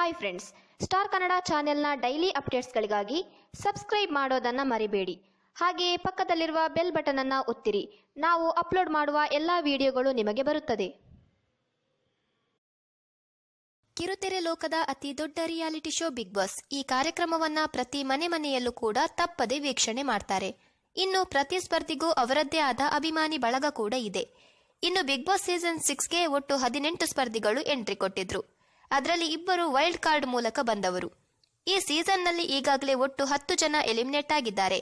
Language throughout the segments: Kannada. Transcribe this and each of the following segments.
ಹಾಯ್ ಫ್ರೆಂಡ್ಸ್ ಸ್ಟಾರ್ ಕನ್ನಡ ಚಾನೆಲ್ನ ಡೈಲಿ ಅಪ್ಡೇಟ್ಸ್ಗಳಿಗಾಗಿ ಸಬ್ಸ್ಕ್ರೈಬ್ ಮಾಡೋದನ್ನು ಮರಿಬೇಡಿ. ಹಾಗೆಯೇ ಪಕ್ಕದಲ್ಲಿರುವ ಬೆಲ್ ಬಟನನ್ನು ಒತ್ತಿರಿ. ನಾವು ಅಪ್ಲೋಡ್ ಮಾಡುವ ಎಲ್ಲ ವಿಡಿಯೋಗಳು ನಿಮಗೆ ಬರುತ್ತದೆ. ಕಿರುತೆರೆ ಲೋಕದ ಅತಿ ದೊಡ್ಡ ರಿಯಾಲಿಟಿ ಶೋ ಬಿಗ್ ಬಾಸ್ ಈ ಕಾರ್ಯಕ್ರಮವನ್ನ ಪ್ರತಿ ಮನೆ ಮನೆಯಲ್ಲೂ ಕೂಡ ತಪ್ಪದೆ ವೀಕ್ಷಣೆ ಮಾಡ್ತಾರೆ. ಇನ್ನು ಪ್ರತಿ ಸ್ಪರ್ಧಿಗೂ ಅವರದ್ದೇ ಆದ ಅಭಿಮಾನಿ ಬಳಗ ಕೂಡ ಇದೆ. ಇನ್ನು ಬಿಗ್ ಬಾಸ್ ಸೀಸನ್ ಸಿಕ್ಸ್ಗೆ ಒಟ್ಟು ಹದಿನೆಂಟು ಸ್ಪರ್ಧಿಗಳು ಎಂಟ್ರಿ ಕೊಟ್ಟಿದ್ರು. ಅದರಲ್ಲಿ ಇಬ್ಬರು ವೈಲ್ಡ್ ಕಾರ್ಡ್ ಮೂಲಕ ಬಂದವರು. ಈ ಸೀಸನ್ನಲ್ಲಿ ಈಗಾಗಲೇ ಒಟ್ಟು ಹತ್ತು ಜನ ಎಲಿಮಿನೇಟ್ ಆಗಿದ್ದಾರೆ.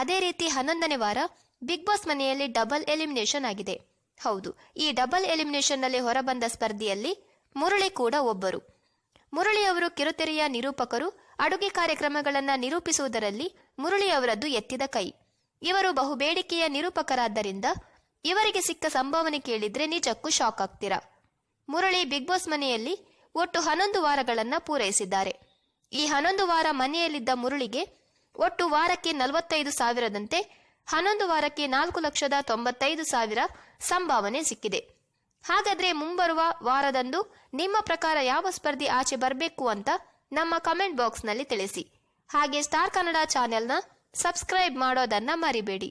ಅದೇ ರೀತಿ ಹನ್ನೊಂದನೇ ವಾರ ಬಿಗ್ ಬಾಸ್ ಮನೆಯಲ್ಲಿ ಡಬಲ್ ಎಲಿಮಿನೇಷನ್ ಆಗಿದೆ. ಹೌದು, ಈ ಡಬಲ್ ಎಲಿಮಿನೇಷನ್ನಲ್ಲಿ ಹೊರಬಂದ ಸ್ಪರ್ಧಿಯಲ್ಲಿ ಮುರಳಿ ಕೂಡ ಒಬ್ಬರು. ಮುರಳಿ ಅವರು ಕಿರುತೆರೆಯ ನಿರೂಪಕರು, ಅಡುಗೆ ಕಾರ್ಯಕ್ರಮಗಳನ್ನು ನಿರೂಪಿಸುವುದರಲ್ಲಿ ಮುರಳಿ ಅವರದ್ದು ಎತ್ತಿದ ಕೈ. ಇವರು ಬಹುಬೇಡಿಕೆಯ ನಿರೂಪಕರಾದ್ದರಿಂದ ಇವರಿಗೆ ಸಿಕ್ಕ ಸಂಭಾವನೆ ಕೇಳಿದ್ರೆ ನಿಜಕ್ಕೂ ಶಾಕ್ ಆಗ್ತೀರಾ. ಮುರಳಿ ಬಿಗ್ ಬಾಸ್ ಮನೆಯಲ್ಲಿ ಒಟ್ಟು ಹನ್ನೊಂದು ವಾರಗಳನ್ನ ಪೂರೈಸಿದ್ದಾರೆ. ಈ ಹನ್ನೊಂದು ವಾರ ಮನೆಯಲ್ಲಿದ್ದ ಮುರುಳಿಗೆ ಒಟ್ಟು ವಾರಕ್ಕೆ ನಲವತ್ತೈದು ಸಾವಿರದಂತೆ ಹನ್ನೊಂದು ವಾರಕ್ಕೆ ನಾಲ್ಕು ಲಕ್ಷದ ತೊಂಬತ್ತೈದು ಸಾವಿರ ಸಂಭಾವನೆ ಸಿಕ್ಕಿದೆ. ಹಾಗಾದ್ರೆ ಮುಂಬರುವ ವಾರದಂದು ನಿಮ್ಮ ಪ್ರಕಾರ ಯಾವ ಸ್ಪರ್ಧಿ ಆಚೆ ಬರಬೇಕು ಅಂತ ನಮ್ಮ ಕಮೆಂಟ್ ಬಾಕ್ಸ್ನಲ್ಲಿ ತಿಳಿಸಿ. ಹಾಗೆ ಸ್ಟಾರ್ ಕನ್ನಡ ಚಾನೆಲ್ನ ಸಬ್ಸ್ಕ್ರೈಬ್ ಮಾಡೋದನ್ನ ಮರಿಬೇಡಿ.